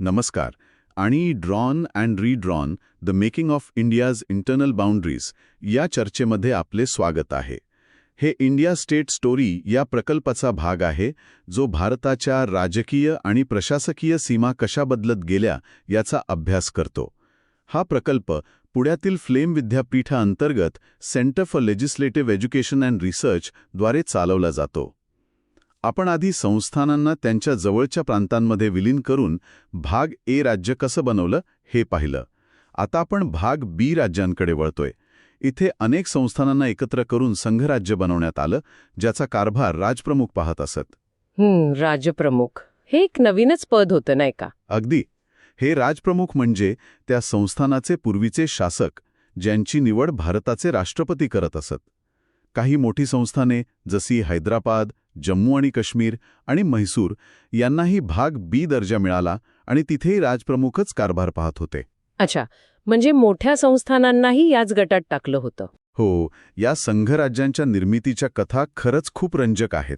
नमस्कार. आणि drawn and redrawn the making of India's internal boundaries या चर्चेमध्ये आपले स्वागत आहे. हे इंडिया स्टेट स्टोरी या प्रकल्पाचा भाग आहे जो भारताच्या राजकीय आणि प्रशासकीय सीमा कशा बदलत गेल्या याचा अभ्यास करतो. हा प्रकल्प पुण्यातील flame विद्यापीठाअंतर्गत centre for legislative education and research द्वारे चालवला जातो. आपण आधी संस्थानांना त्यांच्या जवळच्या प्रांतांमध्ये विलीन करून भाग ए राज्य कसं बनवलं हे पाहिलं. आता आपण भाग बी राज्यांकडे वळतोय. इथे अनेक संस्थानांना एकत्र करून संघराज्य बनवण्यात आलं ज्याचा कारभार राजप्रमुख पाहत असत. राजप्रमुख. हे एक नवीनच पद होतं नाही का? अगदी. हे राजप्रमुख म्हणजे त्या संस्थानाचे पूर्वीचे शासक ज्यांची निवड भारताचे राष्ट्रपती करत असत. काही मोठी संस्थाने जशी हैदराबाद जम्मू आणि काश्मीर आणि म्हैसूर यांनाही भाग बी दर्जा मिळाला आणि तिथेही राजप्रमुखच कारभार पाहत होते. अच्छा म्हणजे मोठ्या संस्थानांनाही याच गटात टाकलं होतं. हो या संघराज्यांच्या निर्मितीच्या कथा खरंच खूप रंजक आहेत.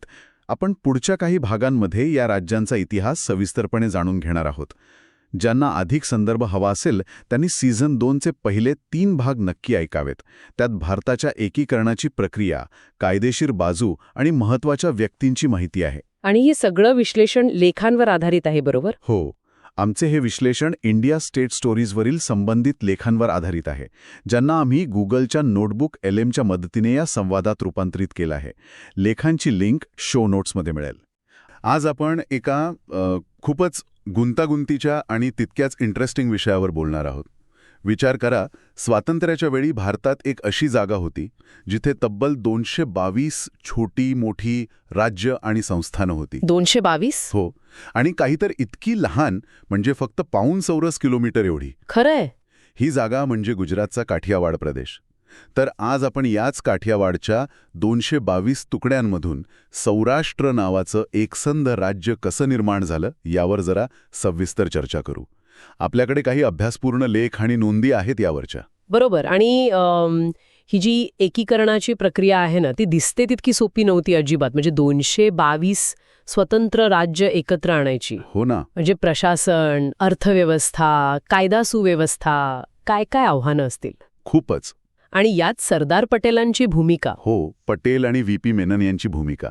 आपण पुढच्या काही भागांमध्ये या राज्यांचा इतिहास सविस्तरपणे जाणून घेणार आहोत. ज्यांना अधिक संदर्भ हवा असेल त्यांनी सीझन दोनचे पहिले तीन भाग नक्की ऐकावेत. त्यात भारताच्या एकीकरणाची प्रक्रिया कायदेशीर बाजू आणि महत्त्वाच्या व्यक्तींची माहिती आहे. आणि हे सगळं विश्लेषण लेखांवर आधारित आहे बरोबर? हो. आमचे हे विश्लेषण इंडिया स्टेट स्टोरीजवरील संबंधित लेखांवर आधारित आहे ज्यांना आम्ही गुगलच्या नोटबुक एल एमच्या मदतीने या संवादात रूपांतरित केलं आहे. लेखांची लिंक शो नोट्समध्ये मिळेल. आज आपण एका खूपच गुंतागुंतीच्या आणि तितक्याच इंटरेस्टिंग विषयावर बोलणार आहोत. विचार करा स्वातंत्र्याच्या वेळी भारतात एक अशी जागा होती जिथे तब्बल दोनशे बावीस छोटी मोठी राज्य आणि संस्थानं होती. दोनशे बावीस हो. आणि काही तर इतकी लहान म्हणजे फक्त पाऊण चौरस किलोमीटर एवढी. खरंय. ही जागा म्हणजे गुजरातचा काठियावाड प्रदेश. तर आज आपण याच काठियावाडच्या दोनशे बावीस तुकड्यांमधून सौराष्ट्र नावाचं एकसंध राज्य कसं निर्माण झालं यावर जरा सविस्तर चर्चा करू. आपल्याकडे काही अभ्यासपूर्ण लेख आणि नोंदी आहेत यावरच्या. बरोबर. आणि ही जी एकीकरणाची प्रक्रिया आहे ना ती दिसते तितकी सोपी नव्हती अजिबात. म्हणजे दोनशे बावीस स्वतंत्र राज्य एकत्र आणायची. हो ना. म्हणजे प्रशासन अर्थव्यवस्था कायदा सुव्यवस्था काय काय आव्हानं असतील? खूपच. आणि यात सरदार पटेलांची भूमिका. हो पटेल आणि व्ही पी मेनन यांची भूमिका.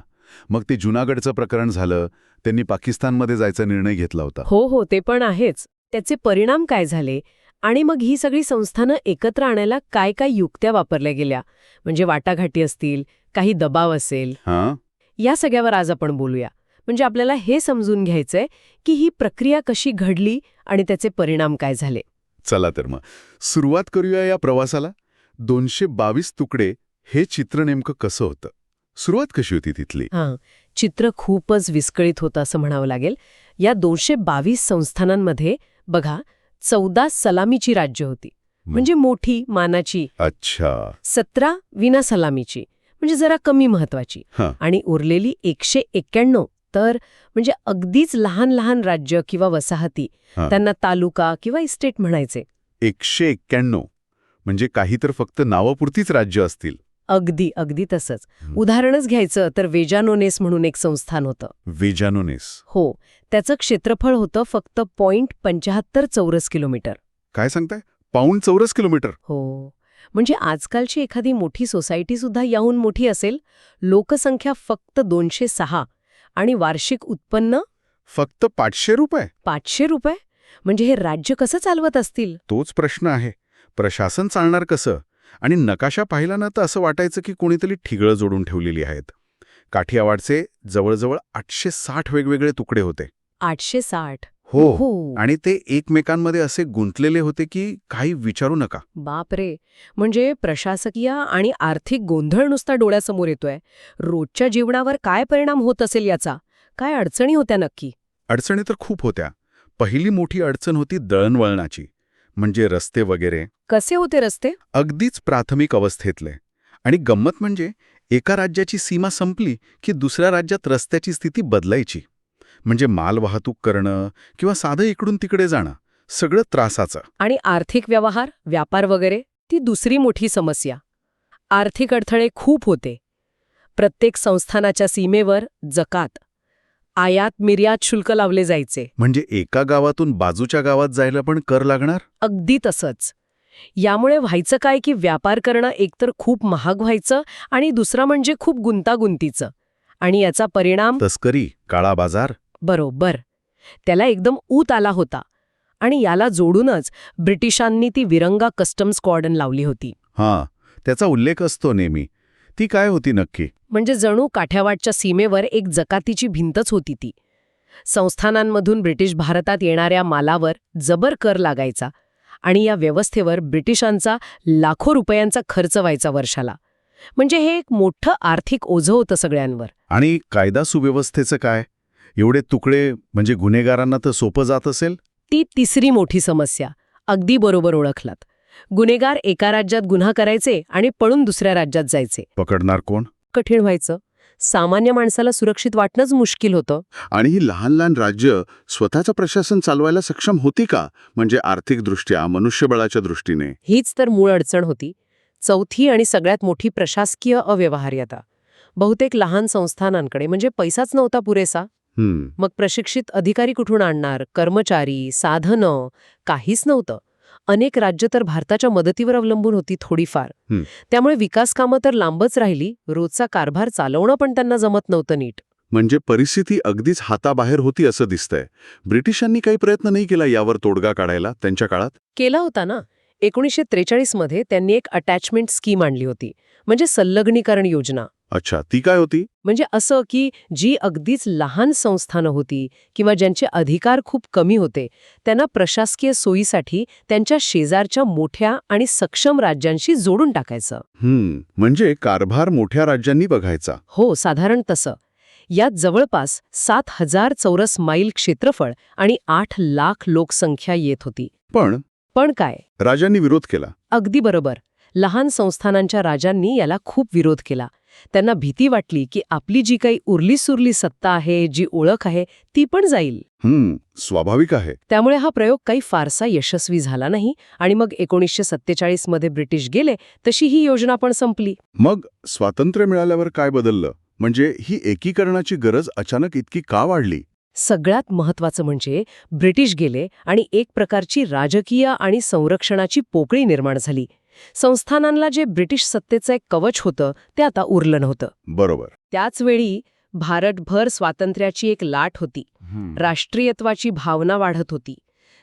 मग ते जुनागडचं प्रकरण झालं त्यांनी पाकिस्तानमध्ये जायचा निर्णय घेतला होता. हो हो ते पण आहेच. त्याचे परिणाम काय झाले? आणि मग ही सगळी संस्थानं एकत्र आणायला काय काय युक्त्या वापरल्या गेल्या? म्हणजे वाटाघाटी असतील काही दबाव असेल? हां? या सगळ्यावर आज आपण बोलूया. म्हणजे आपल्याला हे समजून घ्यायचंय की ही प्रक्रिया कशी घडली आणि त्याचे परिणाम काय झाले. चला तर मग. सुरुवात करूया या प्रवासाला? दोनशे बावीस तुकडे हे चित्र नेमकं कसं होतं? सुरुवात कशी होती तिथली? हां चित्र खूपच विस्कळीत होतं असं म्हणावं लागेल. या दोनशे बावीस संस्थानांमध्ये बघा चौदा सलामीची राज्य होती. म्हणजे मोठी मानाची. अच्छा. सतरा विना सलामीची. म्हणजे जरा कमी महत्वाची. आणि उरलेली एकशे एक्क्याण्णव तर म्हणजे अगदीच लहान लहान राज्य किंवा वसाहती. त्यांना तालुका किंवा इस्टेट म्हणायचे. एकशे एक्क्याण्णव म्हणजे काही तर फक्त नावापुरतीच राज्य असतील. अगदी अगदी तसंच. उदाहरणच घ्यायचं तर वेजानोनेस म्हणून एक संस्थान होतं. वेजानोनेस. हो. त्याचं क्षेत्रफळ होतं फक्त पॉइंट पंचाहत्तर चौरस किलोमीटर. काय सांगताय? पाऊण चौरस किलोमीटर. हो. म्हणजे आजकालची एखादी मोठी सोसायटी सुद्धा याहून मोठी असेल. लोकसंख्या फक्त दोनशे सहा आणि वार्षिक उत्पन्न? फक्त पाचशे रुपये. पाचशे रुपये? म्हणजे हे राज्य कसं चालवत असतील? तोच प्रश्न आहे. प्रशासन चालणार कसं? आणि नकाशा पाहिला ना तर असं वाटायचं की कोणीतरी ठिगळं जोडून ठेवलेली आहेत. काठियावाडचे जवळजवळ आठशे साठ वेगवेगळे तुकडे होते. आठशे साठ. हो हो आणि ते एकमेकांमध्ये असे गुंतलेले होते की काही विचारू नका. बापरे. म्हणजे प्रशासकीय आणि आर्थिक गोंधळ नुसता डोळ्यासमोर येतोय. रोजच्या जीवनावर काय परिणाम होत असेल याचा? काय अडचणी होत्या नक्की? अडचणी तर खूप होत्या. पहिली मोठी अडचण होती दळणवळणाची. म्हणजे रस्ते वगैरे. कसे होते रस्ते? अगदीच प्राथमिक अवस्थेतले. आणि गंमत म्हणजे एका राज्याची सीमा संपली की दुसऱ्या राज्यात रस्त्याची स्थिती बदलायची. म्हणजे माल वाहतूक करणं किंवा साधं इकडून तिकडे जाणं सगळं त्रासाचं. आणि आर्थिक व्यवहार व्यापार वगैरे ती दुसरी मोठी समस्या. आर्थिक अडथळे खूप होते. प्रत्येक संस्थानाच्या सीमेवर जकात. आयात निर्यात शुल्क लावले जायचे. म्हणजे एका गावातून बाजूच्या गावात जायला पण कर लागणार? अगदी तसंच. यामुळे व्हायचं काय की व्यापार करणं एकतर खूप महाग व्हायचं आणि दुसरं म्हणजे खूप गुंतागुंतीचं. आणि याचा परिणाम तस्करी काळा बाजार? बरोबर. त्याला एकदम ऊत आला होता. आणि याला जोडूनच ब्रिटिशांनी ती विरंगा कस्टम्स कॉर्डन लावली होती. हां त्याचा उल्लेख असतो नेहमी. ती काय होती नक्की? म्हणजे जणू काठ्यावाडच्या सीमेवर एक जकातीची भिंतच होती ती. संस्थानांमधून ब्रिटिश भारतात येणाऱ्या मालावर जबर कर लागायचा आणि या व्यवस्थेवर ब्रिटिशांचा लाखो रुपयांचा खर्च व्हायचा वर्षाला. म्हणजे हे एक मोठं आर्थिक ओझं होतं सगळ्यांवर. आणि कायदा सुव्यवस्थेचं काय? एवढे तुकडे म्हणजे गुन्हेगारांना तर सोपं जात असेल? ती तिसरी मोठी समस्या अगदी बरोबर ओळखलात. गुन्हेगार एका राज्यात गुन्हा करायचे आणि पळून दुसऱ्या राज्यात जायचे. पकडणार कोण? कठीण व्हायचं. सामान्य माणसाला सुरक्षित वाटणंच मुश्किल होतं. आणि ही लहान लहान राज्य स्वतःचं प्रशासन चालवायला सक्षम होती का? म्हणजे आर्थिकदृष्ट्या मनुष्यबळाच्या दृष्टीने. हीच तर मूळ अडचण होती. चौथी आणि सगळ्यात मोठी प्रशासकीय अव्यवहार्यता. बहुतेक लहान संस्थानांकडे म्हणजे पैसाच नव्हता पुरेसा. हम्म. मग प्रशिक्षित अधिकारी कुठून आणणार? कर्मचारी साधनं काहीच नव्हतं. अनेक राज्य तर भारताच्या मदतीवर अवलंबून होती थोडीफार. त्यामुळे विकास कामं तर लांबच राहिली रोजचा कारभार चालवणं पण त्यांना जमत नव्हतं नीट. म्हणजे परिस्थिती अगदीच हाताबाहेर होती असं दिसतंय. ब्रिटिशांनी काही प्रयत्न नाही केला यावर तोडगा काढायला त्यांच्या काळात? केला होता ना. एकोणीसशे त्रेचाळीसमध्ये त्यांनी एक अटॅचमेंट स्कीम आणली होती म्हणजे संलग्नीकरण योजना. अच्छा ती काय होती? म्हणजे असं की जी अगदीच लहान संस्थानं होती किंवा ज्यांचे अधिकार खूप कमी होते त्यांना प्रशासकीय सोयीसाठी त्यांच्या शेजारच्या मोठ्या आणि सक्षम राज्यांशी जोडून टाकायचं. हम्म म्हणजे कारभार मोठ्या राज्यांनी बघायचा. हो साधारण तसं. यात जवळपास सात हजार चौरस मैल क्षेत्रफळ आणि आठ लाख लोकसंख्या येत होती. पण पण काय? राजांनी विरोध केला. अगदी बरोबर. लहान संस्थानांच्या राजांनी याला खूप विरोध केला. त्यांना भीती वाटली की आपली जी काही उरलीसुरली सत्ता आहे जी ओळख आहे ती पण जाईल. हम्म स्वाभाविक आहे. त्यामुळे हा प्रयोग काही फारसा यशस्वी झाला नाही आणि मग एकोणीसशे सत्तेचाळीसमध्ये ब्रिटिश गेले तशी ही योजना पण संपली. मग स्वातंत्र्य मिळाल्यावर काय बदललं? म्हणजे ही एकीकरणाची गरज अचानक इतकी का वाढली? सगळ्यात महत्वाचं म्हणजे ब्रिटिश गेले आणि एक प्रकारची राजकीय आणि संरक्षणाची पोकळी निर्माण झाली. संस्थानांना जे ब्रिटिश सत्तेचं एक कवच होतं ते आता उरलं नव्हतं. बरोबर. त्याचवेळी भारतभर स्वातंत्र्याची एक लाट होती. राष्ट्रीयत्वाची भावना वाढत होती.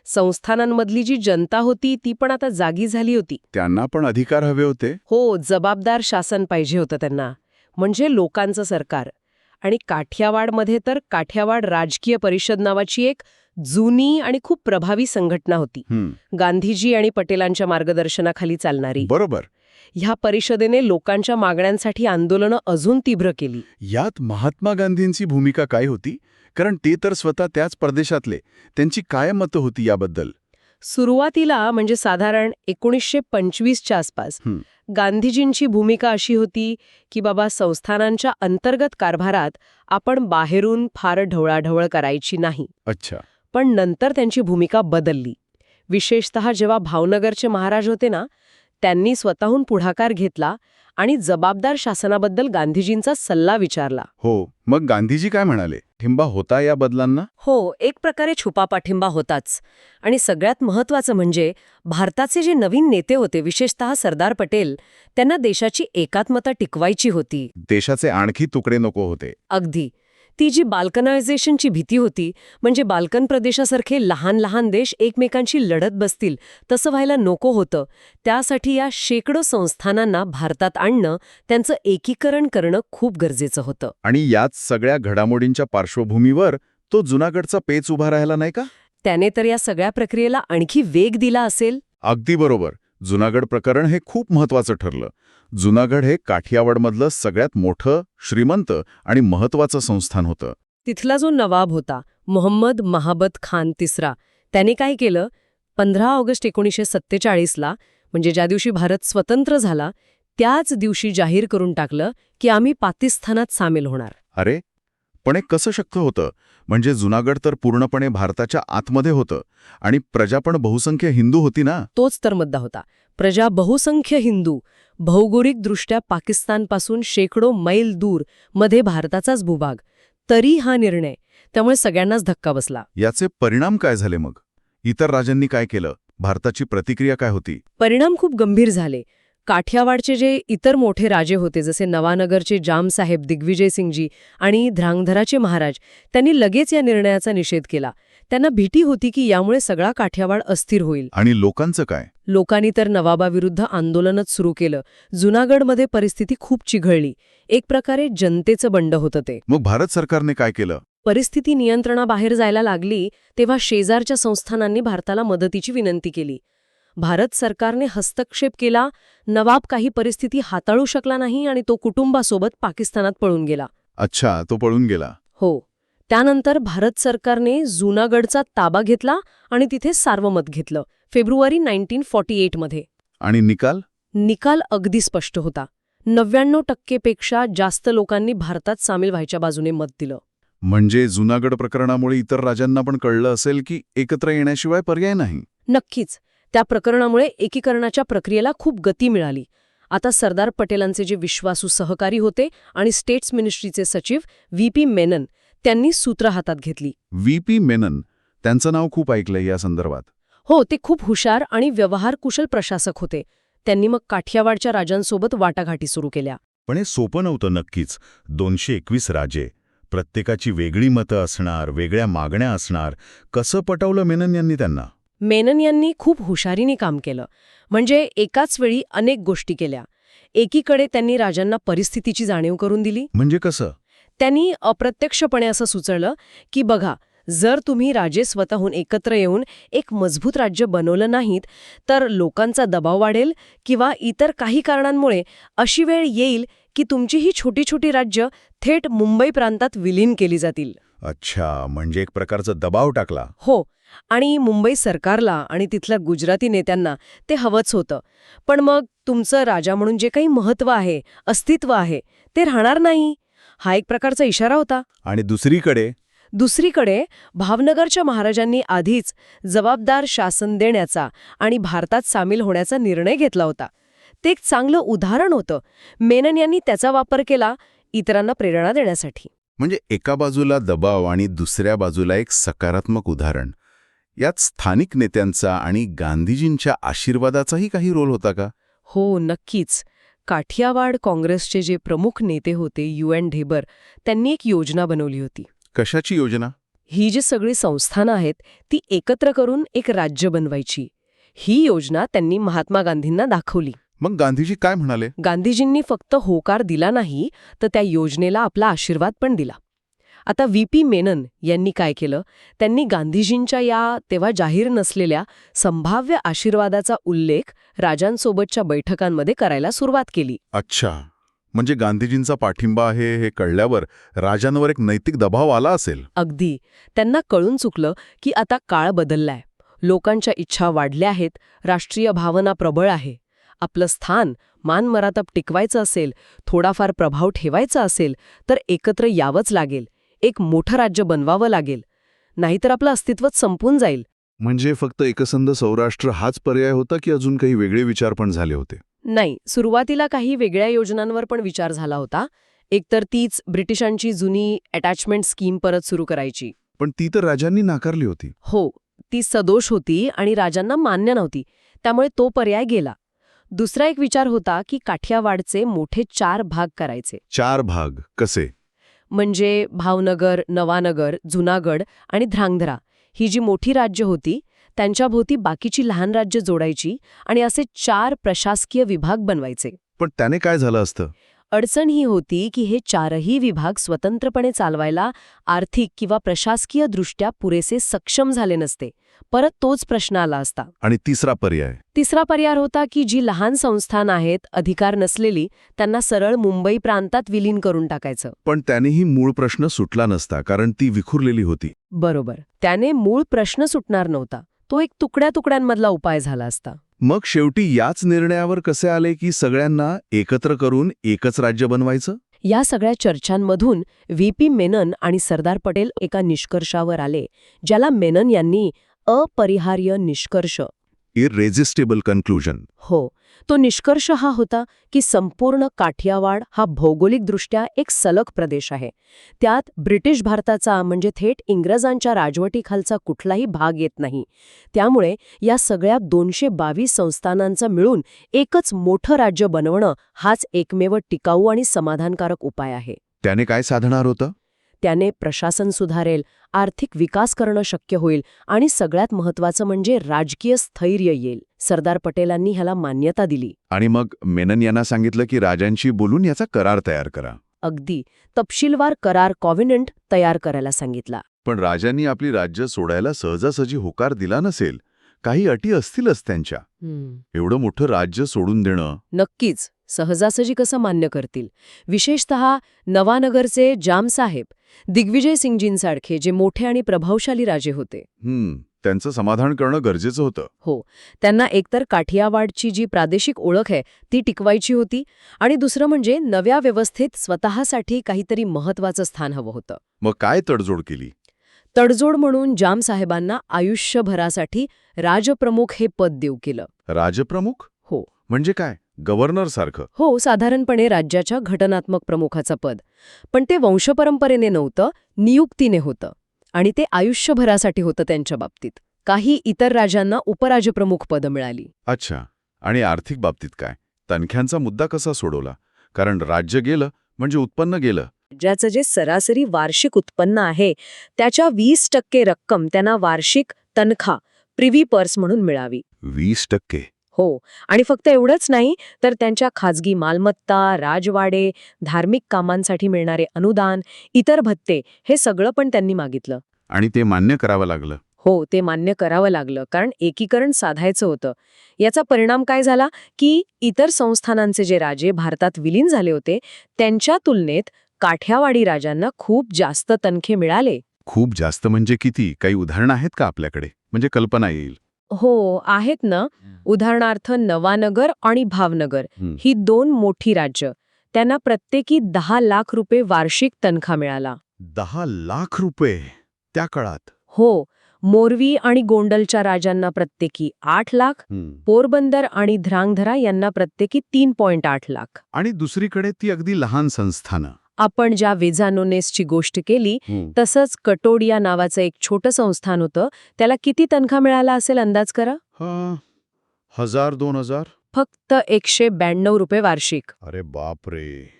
संस्थानांमधली जी जनता होती ती पण आता जागी झाली होती. त्यांना पण अधिकार हवे होते? हो जबाबदार शासन पाहिजे होतं त्यांना. म्हणजे लोकांचं सरकार. आणि काठियावाडमध्ये तर काठियावाड राजकीय परिषद नावाची एक जुनी आणि खूप प्रभावी संघटना होती. गांधीजी आणि पटेलांच्या मार्गदर्शनाखाली चालणारी. बरोबर. ह्या परिषदेने लोकांच्या मागण्यांसाठी आंदोलनं अजून तीव्र केली. यात महात्मा गांधींची भूमिका काय होती? कारण ते तर स्वतः त्याच प्रदेशातले. त्यांची काय मतं होती याबद्दल? सुरुवातीला म्हणजे साधारण एकोणीसशे पंचवीसच्या आसपास. गांधीजींची भूमिका अशी होती की बाबा संस्थानांच्या अंतर्गत कारभारात आपण बाहेरून फार ढवळाढवळ करायची नाही. अच्छा. पण नंतर त्यांची भूमिका बदलली. विशेषतः जेव्हा भावनगरचे महाराज होते ना त्यांनी स्वतःहून पुढाकार घेतला आणि जबाबदार शासनाबद्दल गांधीजींचा सल्ला विचारला. हो मग गांधीजी काय म्हणाले? ठिंबा होता या बदलांना? हो एक प्रकारे छुपा पाठिंबा होताच. आणि सगळ्यात महत्वाचं म्हणजे भारताचे जे नवीन नेते होते विशेषतः सरदार पटेल त्यांना देशाची एकात्मता टिकवायची होती. देशाचे आणखी तुकडे नको होते. अगदी. ती जी बाल्कनायझेशनची भीती होती म्हणजे बाल्कन प्रदेशासारखे लहान लहान देश एकमेकांशी लढत बसतील तसं व्हायला नको होतं. त्यासाठी या शेकडो संस्थानांना भारतात आणणं त्यांचं एकीकरण करणं खूप गरजेचं होतं. आणि याच सगळ्या घडामोडींच्या पार्श्वभूमीवर तो जुनागडचा पेच उभा राहिला नाही का? त्याने तर या सगळ्या प्रक्रियेला आणखी वेग दिला असेल? अगदी बरोबर. जुनागड प्रकरण हे खूप महत्वाचं ठरलं. जुनागड हे काठियावाडमधलं सगळ्यात मोठं श्रीमंत आणि महत्वाचं संस्थान होतं. तिथला जो नवाब होता मोहम्मद महाबत खान तिसरा त्याने काय केलं? पंधरा ऑगस्ट एकोणीसशे सत्तेचाळीसला म्हणजे ज्या दिवशी भारत स्वतंत्र झाला त्याच दिवशी जाहीर करून टाकलं की आम्ही पाकिस्तानात सामील होणार. अरे! पण हे कसं शक्य होतं? म्हणजे जुनागड तर पूर्णपणे भारताच्या आतमध्ये होतं आणि प्रजा पण बहुसंख्य हिंदू होती ना? तोच तर मुद्दा होता. प्रजा बहुसंख्य हिंदू भौगोलिकदृष्ट्या पाकिस्तानपासून शेकडो मैल दूरमध्ये भारताचाच भूभाग. तरी हा निर्णय त्यामुळे सगळ्यांनाच धक्का बसला. याचे परिणाम काय झाले मग? इतर राजांनी काय केलं? भारताची प्रतिक्रिया काय होती? परिणाम खूप गंभीर झाले. काठियावाडचे जे इतर मोठे राजे होते जसे नवानगरचे जामसाहेब दिग्विजय सिंगजी आणि ध्रांगधराचे महाराज त्यांनी लगेच या निर्णयाचा निषेध केला. त्यांना भीती होती की यामुळे सगळा काठियावाड अस्थिर होईल. आणि लोकांचं काय? लोकांनी तर नवाबाविरुद्ध आंदोलनच सुरू केलं. जुनागडमध्ये परिस्थिती खूप चिघळली. एक प्रकारे जनतेचं बंड होतं ते. मग भारत सरकारने काय केलं? परिस्थिती नियंत्रणाबाहेर जायला लागली तेव्हा शेजारच्या संस्थानांनी भारताला मदतीची विनंती केली. भारत सरकारने हस्तक्षेप केला नवाब काही परिस्थिती हाताळू शकला नाही आणि तो कुटुंबासोबत पाकिस्तानात पळून गेला. अच्छा तो पळून गेला. हो. त्यानंतर भारत सरकारने जुनागडचा ताबा घेतला आणि तिथे सार्वमत घेतलं. फेब्रुवारी 1948 मध्ये. आणि निकाल? निकाल अगदी स्पष्ट होता. नव्याण्णव टक्केपेक्षा जास्त लोकांनी भारतात सामील व्हायच्या बाजूने मत दिलं. म्हणजे जुनागड प्रकरणामुळे इतर राजांना पण कळलं असेल की एकत्र येण्याशिवाय पर्याय नाही? नक्कीच. त्या प्रकरणामुळे एकीकरणाच्या प्रक्रियेला खूप गती मिळाली. आता सरदार पटेलांचे जे विश्वासू सहकारी होते आणि स्टेट्स मिनिस्ट्रीचे सचिव व्ही पी मेनन त्यांनी सूत्र हातात घेतली. व्ही पी मेनन त्यांचं नाव खूप ऐकलंय या संदर्भात. हो ते खूप हुशार आणि व्यवहारकुशल प्रशासक होते. त्यांनी मग काठियावाडच्या राजांसोबत वाटाघाटी सुरू केल्या. पण हे सोपं नव्हतं नक्कीच. दोनशे एकवीस राजे. प्रत्येकाची वेगळी मतं असणार वेगळ्या मागण्या असणार. कसं पटवलं मेनन यांनी त्यांना? मेनन यांनी खूप हुशारीने काम केलं. म्हणजे एकाच वेळी अनेक गोष्टी केल्या. एकीकडे त्यांनी राजांना परिस्थितीची जाणीव करून दिली. म्हणजे कसं? त्यांनी अप्रत्यक्षपणे असं सुचवलं की बघा जर तुम्ही राजे स्वतःहून एकत्र येऊन एक मजबूत राज्य बनवलं नाहीत तर लोकांचा दबाव वाढेल किंवा इतर काही कारणांमुळे अशी वेळ येईल की तुमची ही छोटी छोटी राज्य थेट मुंबई प्रांतात विलीन केली जातील. अच्छा म्हणजे एक प्रकारचा दबाव टाकला. हो आणि मुंबई सरकारला आणि तिथल्या गुजराती नेत्यांना ते हवंच होतं. पण मग तुमचं राजा म्हणून जे काही महत्त्व आहे अस्तित्व आहे ते राहणार नाही? हा एक प्रकारचा इशारा होता. आणि दुसरीकडे? दुसरीकडे भावनगरच्या महाराजांनी आधीच जबाबदार शासन देण्याचा आणि भारतात सामील होण्याचा निर्णय घेतला होता. ते एक चांगलं उदाहरण होतं मेनन यांनी त्याचा वापर केला इतरांना प्रेरणा देण्यासाठी. म्हणजे एका बाजूला दबाव आणि दुसऱ्या बाजूला एक सकारात्मक उदाहरण. यात स्थानिक नेत्यांचा आणि गांधीजींच्या आशीर्वादाचाही काही रोल होता का? हो नक्कीच. काठियावाड काँग्रेसचे जे प्रमुख नेते होते यू एन ढेबर त्यांनी एक योजना बनवली होती. कशाची योजना? ही जी सगळी संस्थानं आहेत ती एकत्र करून एक राज्य बनवायची. ही योजना त्यांनी महात्मा गांधींना दाखवली. मग गांधीजी काय म्हणाले? गांधीजींनी फक्त होकार दिला नाही तर त्या योजनेला आपला आशीर्वाद पण दिला. आता व्ही. पी. मेनन यांनी काय केलं? त्यांनी गांधीजींच्या या तेव्हा जाहीर नसलेल्या संभाव्य आशीर्वादाचा उल्लेख राजांसोबतच्या बैठकांमध्ये करायला सुरुवात केली. अच्छा. म्हणजे गांधीजींचा पाठिंबा आहे हे कळल्यावर राजांवर एक नैतिक दबाव आला असेल? अगदी. त्यांना कळून चुकलं की आता काळ बदललाय. लोकांच्या इच्छा वाढल्या आहेत राष्ट्रीय भावना प्रबळ आहे. आपलं स्थान मानमरातब टिकवायचं असेल थोडाफार प्रभाव ठेवायचा असेल तर एकत्र यावंच लागेल. एक मोठं राज्य बनवावं लागेल. नाहीतर आपलं अस्तित्वच संपून जाईल. म्हणजे फक्त एकसंध सौराष्ट्र हाच पर्याय होता की अजून काही वेगळे विचार पण झाले होते? नाही सुरुवातीला काही वेगळ्या योजनांवर पण विचार झाला होता. एकतर तीच ब्रिटिशांची जुनी अटॅचमेंट स्कीम परत सुरू करायची. पण ती तर राजांनी नाकारली होती. हो ती सदोष होती आणि राजांना मान्य नव्हती. त्यामुळे तो पर्याय गेला. दुसरा एक विचार होता की काठियावाडचे मोठे चार भाग करायचे. चार भाग? कसे? म्हणजे भावनगर नवानगर जुनागड आणि ध्रांगध्रा ही जी मोठी राज्य होती त्यांच्याभोवती बाकीची लहान राज्य जोडायची आणि असे चार प्रशासकीय विभाग बनवायचे. पण त्याने काय झालं असतं? अडचण ही होती की हे चारही विभाग स्वतंत्रपणे चालवायला आर्थिक किंवा प्रशासकीय दृष्ट्या पुरेसे सक्षम झाले नसते. परत तोच प्रश्न आला असता. आणि तिसरा पर्याय? तिसरा पर्याय होता की जी लहान संस्थान आहेत अधिकार नसलेली त्यांना सरळ मुंबई प्रांतात विलीन करून टाकायचं. पण त्यानेही मूळ प्रश्न सुटला नसता कारण ती विखुरलेली होती. बरोबर. त्याने मूळ प्रश्न सुटणार नव्हता. तो एक तुकड्या तुकड्यांमधला उपाय झाला असता. मग शेवटी याच निर्णयावर कसे आले की सगळ्यांना एकत्र करून एकच राज्य बनवायचं? या सगळ्या चर्चांमधून व्ही. पी. मेनन आणि सरदार पटेल एका निष्कर्षावर आले ज्याला मेनन यांनी अपरिहार्य निष्कर्ष इरेझिस्टेबल कन्क्लुजन हो. तो निष्कर्ष हा होता की संपूर्ण काठियावाड हा भौगोलिकदृष्ट्या एक सलग प्रदेश आहे. त्यात ब्रिटिश भारताचा म्हणजे थेट इंग्रजांच्या राजवटीखालचा कुठलाही भाग येत नाही. त्यामुळे या सगळ्या दोनशे बावीस संस्थानांचं मिळून एकच मोठं राज्य बनवणं हाच एकमेव टिकाऊ आणि समाधानकारक उपाय आहे. त्याने काय साधणार होतं? त्याने प्रशासन सुधारेल आर्थिक विकास करणं शक्य होईल आणि सगळ्यात महत्वाचं म्हणजे राजकीय स्थैर्य येईल. सरदार पटेलांनी ह्याला मान्यता दिली. आणि मग मेनन यांना सांगितलं की राजांशी बोलून याचा करार तयार करा. अगदी. तपशीलवार करार कॉव्हिनंट तयार करायला सांगितला. पण राजांनी आपली राज्य सोडायला सहजासहजी होकार दिला नसेल काही अटी असतीलच त्यांच्या. एवढं मोठं राज्य सोडून देणं. नक्कीच. सहजासहजी कसं मान्य करतील? विशेषत नवानगरचे जामसाहेब दिग्विजय सिंगजींसारखे जे मोठे आणि प्रभावशाली राजे होते. त्यांचं समाधान करणं गरजेचं होतं. हो त्यांना एकतर काठियावाडची जी प्रादेशिक ओळख आहे ती टिकवायची होती आणि दुसरं म्हणजे नव्या व्यवस्थेत स्वतःसाठी काहीतरी महत्वाचं स्थान हवं होतं. मग काय तडजोड केली? तडजोड म्हणून जामसाहेबांना आयुष्यभरासाठी राजप्रमुख हे पद देऊ केलं. राजप्रमुख? हो. म्हणजे काय? गव्हर्नर सारखं हो साधारणपणे राज्याच्या घटनात्मक प्रमुखाचं पद. पण ते वंशपरंपरेने नव्हतं नियुक्तीने होतं. आणि ते आयुष्यभरासाठी होतं त्यांच्या बाबतीत. काही इतर राजांना उपराजप्रमुख पदं मिळाली. अच्छा. आणि आर्थिक बाबतीत काय? तनख्यांचा मुद्दा कसा सोडवला? कारण राज्य गेलं म्हणजे उत्पन्न गेलं. राज्याचं जे सरासरी वार्षिक उत्पन्न आहे त्याच्या वीस टक्के रक्कम त्यांना वार्षिक तनखा प्रिव्ही पर्स म्हणून मिळावी. वीस टक्के. हो. आणि फक्त एवढंच नाही तर त्यांच्या खाजगी मालमत्ता राजवाडे धार्मिक कामांसाठी मिळणारे अनुदान इतर भत्ते हे सगळं पण त्यांनी मागितलं. आणि ते मान्य करावं लागलं. हो ते मान्य करावं लागलं कारण एकीकरण साधायचं होतं. याचा परिणाम काय झाला की इतर संस्थानांचे जे राजे भारतात विलीन झाले होते त्यांच्या तुलनेत काठ्यावाडी राजांना खूप जास्त तनखे मिळाले. खूप जास्त म्हणजे किती? काही उदाहरणं आहेत का आपल्याकडे? म्हणजे कल्पना येईल. हो आहेत ना. उदाहरणार्थ नवानगर आणि भावनगर. हं. दोन मोठी राज्य. त्यांना प्रत्येकी दहा लाख रुपये वार्षिक तनखा मिळाला. दहा लाख रुपये? त्या काळात. हो मोरवी आणि गोंडलच्या राजांना प्रत्येकी आठ लाख पोरबंदर आणि ध्रांगधरा यांना प्रत्येकी तीन पॉइंट आठ लाख. आणि दुसरीकडे ती अगदी लहान संस्थानं. आपण ज्या वेझानोनेसची गोष्ट केली तसंच कटोडिया नावाचं एक छोटं संस्थान होतं. त्याला किती तनखा मिळाला असेल अंदाज करा? हा हजार दोन हजार. फक्त एकशे ब्याण्णव रुपये वार्षिक. अरे बापरे.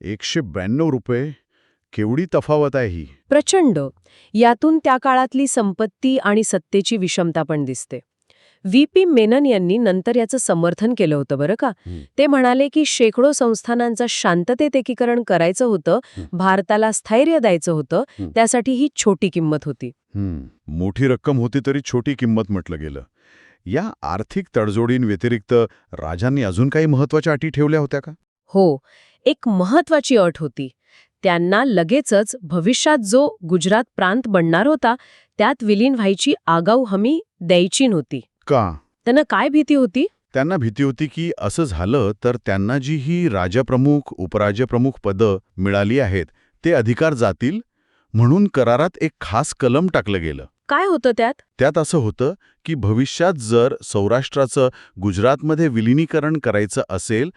एकशे ब्याण्णव रुपये? केवढी तफावत आहे ही. प्रचंड. यातून त्या काळातली संपत्ती आणि सत्तेची विषमता पण दिसते. व्ही. पी. मेनन यांनी नंतर याचं समर्थन केलं होतं बरं का. ते म्हणाले की शेकडो संस्थानांचं शांततेत एकीकरण करायचं होतं. भारताला स्थैर्य द्यायचं होतं. त्यासाठी ही छोटी किंमत होती. मोठी रक्कम होती तरी छोटी किंमत म्हटलं गेलं. या आर्थिक तडजोडींव्यतिरिक्त राजांनी अजून काही महत्त्वाच्या अटी ठेवल्या होत्या का? हो एक महत्वाची अट होती. त्यांना लगेचच भविष्यात जो गुजरात प्रांत बनणार होता त्यात विलीन व्हायची आगाऊ हमी द्यायची नव्हती. का? त्यांना काय भीती होती? त्यांना भीती होती की असं झालं तर त्यांना जी ही राजप्रमुख उपराज्यप्रमुख पदं मिळाली आहेत ते अधिकार जातील? म्हणून करारात एक खास कलम टाकलं गेलं. काय होतं त्यात? त्यात असं होतं की भविष्यात जर सौराष्ट्राचं गुजरातमध्ये विलिनीकरण करायचं असेल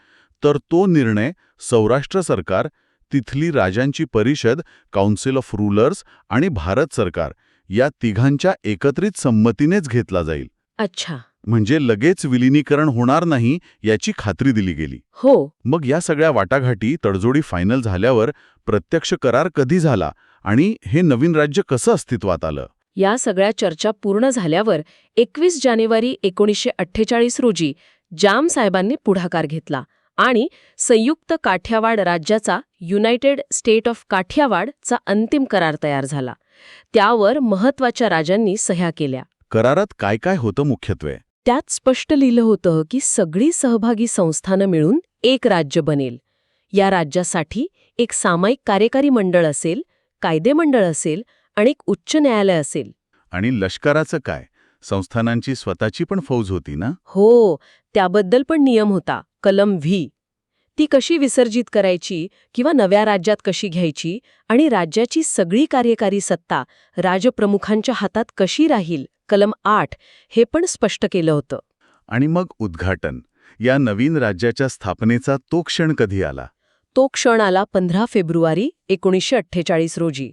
तर तो निर्णय सौराष्ट्र सरकार तिथली राजांची परिषद काउन्सिल ऑफ रूलर्स आणि भारत सरकार या तिघांच्या एकत्रित संमतीनेच घेतला जाईल. अच्छा. म्हणजे लगेच विलिनीकरण होणार नाही याची खात्री दिली गेली. हो. मग या सगळ्या वाटाघाटी तडजोडी फायनल झाल्यावर प्रत्यक्ष करार कधी झाला आणि हे नवीन राज्य कसं अस्तित्वात आलं? या सगळ्या चर्चा पूर्ण झाल्यावर एकवीस जानेवारी एकोणीसशे अठ्ठेचाळीस रोजी जाम साहेबांनी पुढाकार घेतला आणि संयुक्त काठियावाड राज्याचा युनायटेड स्टेट ऑफ काठियावाडचा अंतिम करार तयार झाला. त्यावर महत्त्वाच्या राजांनी सह्या केल्या. करारात काय काय होतं मुख्यत्वे? त्यात स्पष्ट लिहिलं होतं की सगळी सहभागी संस्थानं मिळून एक राज्य बनेल. या राज्यासाठी एक सामायिक कार्यकारी मंडळ असेल कायदेमंडळ असेल आणि एक उच्च न्यायालय असेल. आणि लष्कराचं काय? संस्थानांची स्वतःची पण फौज होती ना? हो त्याबद्दल पण नियम होता. कलम व्ही. ती कशी विसर्जित करायची किंवा नव्या राज्यात कशी घ्यायची आणि राज्याची सगळी कार्यकारी सत्ता राजप्रमुखांच्या हातात कशी राहील कलम आठ हे पण स्पष्ट केलं होतं. आणि मग उद्घाटन. या नवीन राज्याच्या स्थापनेचा तो क्षण कधी आला? तो क्षण आला पंधरा फेब्रुवारी एकोणीसशे अठ्ठेचाळीस रोजी.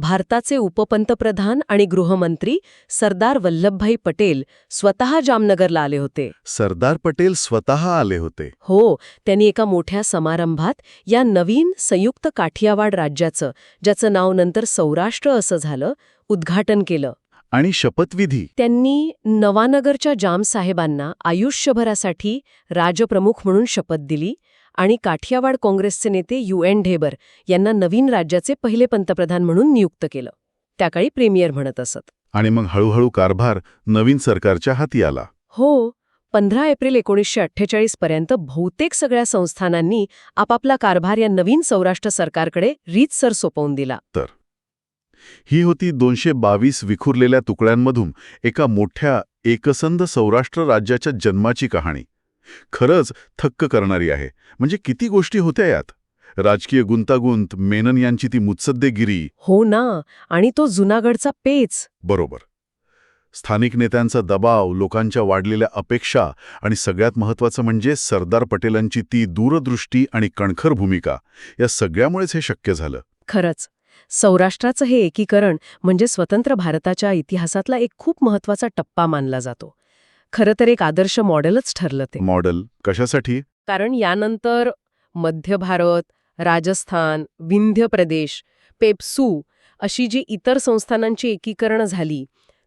भारताचे उपपंतप्रधान आणि गृहमंत्री सरदार वल्लभभाई पटेल स्वतः जामनगरला आले होते. सरदार पटेल स्वतः आले होते. हो त्यांनी एका मोठ्या समारंभात या नवीन संयुक्त काठियावाड राज्याचं ज्याचं नाव नंतर सौराष्ट्र असं झालं उद्घाटन केलं. आणि शपथविधी. त्यांनी नवानगरच्या जामसाहेबांना आयुष्यभरासाठी राजप्रमुख म्हणून शपथ दिली आणि काठियावाड काँग्रेसचे नेते यू एन ढेबर यांना नवीन राज्याचे पहिले पंतप्रधान म्हणून नियुक्त केलं. त्याकाळी प्रीमियर म्हणत असत. आणि मग हळूहळू कारभार नवीन सरकारच्या हाती आला. हो पंधरा एप्रिल एकोणीसशे अठ्ठेचाळीस पर्यंत बहुतेक सगळ्या संस्थानांनी आपापला कारभार या नवीन सौराष्ट्र सरकारकडे रीतसर सोपवून दिला. ही होती दोनशे बावीस विखुरलेल्या तुकड्यांमधून एका मोठ्या एकसंध सौराष्ट्र राज्याच्या जन्माची कहाणी. खरंच थक्क करणारी आहे. म्हणजे किती गोष्टी होत्या यात? राजकीय गुंतागुंत मेनन यांची ती मुत्सद्देगिरी. हो ना आणि तो जुनागडचा पेच. बरोबर. स्थानिक नेत्यांचा दबाव लोकांच्या वाढलेल्या अपेक्षा आणि सगळ्यात महत्त्वाचं म्हणजे सरदार पटेलांची ती दूरदृष्टी आणि कणखर भूमिका या सगळ्यामुळेच हे शक्य झालं. खरंच. सौराष्ट्राचं हे एकीकरण म्हणजे स्वतंत्र भारताच्या इतिहासातला एक खूप महत्त्वाचा टप्पा मानला जातो. खरं तर एक आदर्श मॉडेलच ठरलं ते. मॉडेल कशासाठी? कारण यानंतर मध्य भारत राजस्थान विंध्य प्रदेश पेप्सू अशी जी इतर संस्थानांची एकीकरण झाली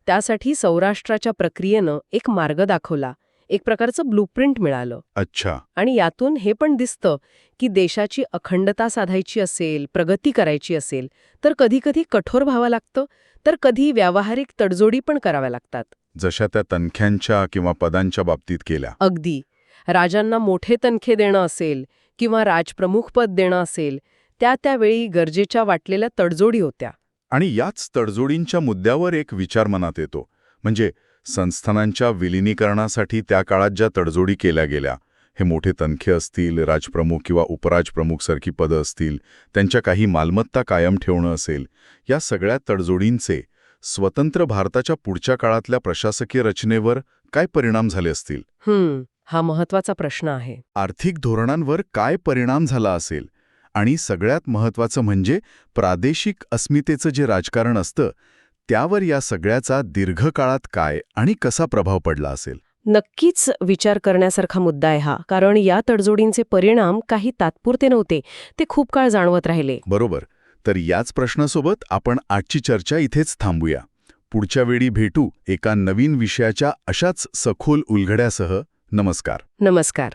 त्यासाठी सौराष्ट्राच्या प्रक्रियेनं एक मार्ग दाखवला एक प्रकारचं ब्लूप्रिंट मिळालं. अच्छा. आणि यातून हे पण दिसतं की देशाची अखंडता साधायची असेल प्रगती करायची असेल तर कधीकधी कठोर व्हावं लागतं तर कधी व्यावहारिक तडजोडी पण कराव्या लागतात. जशा त्या तनख्यांच्या किंवा पदांच्या बाबतीत केल्या. अगदी. राजांना मोठे तनखे देणं असेल किंवा राजप्रमुखपद देणं असेल त्या त्यावेळी गरजेच्या वाटलेल्या तडजोडी होत्या. आणि याच तडजोडींच्या मुद्द्यावर एक विचार मनात येतो. म्हणजे संस्थानांच्या विलिनीकरणासाठी त्या काळात ज्या तडजोडी केल्या गेल्या हे मोठे तनखे असतील राजप्रमुख किंवा उपराजप्रमुख सारखी पदं असतील त्यांच्या काही मालमत्ता कायम ठेवणं असेल या सगळ्या तडजोडींचे स्वतंत्र भारताच्या पुढच्या काळातल्या प्रशासकीय रचनेवर काय परिणाम झाले असतील? हा महत्त्वाचा प्रश्न आहे. आर्थिक धोरणांवर काय परिणाम झाला असेल? आणि सगळ्यात महत्त्वाचं म्हणजे प्रादेशिक अस्मितेचं जे राजकारण असतं त्यावर या सगळ्याचा दीर्घकाळात काय आणि कसा प्रभाव पडला असेल? नक्कीच विचार करण्यासारखा मुद्दा आहे हा कारण या तडजोडींचे परिणाम काही तात्पुरते नव्हते ते खूप काळ जाणवत राहिले. बरोबर. तर याच प्रश्नासोबत आपण आजची चर्चा इथेच थांबूया. पुढच्या वेळी भेटू एका नवीन विषयाच्या अशाच सखोल उलगड्यासह नमस्कार. नमस्कार.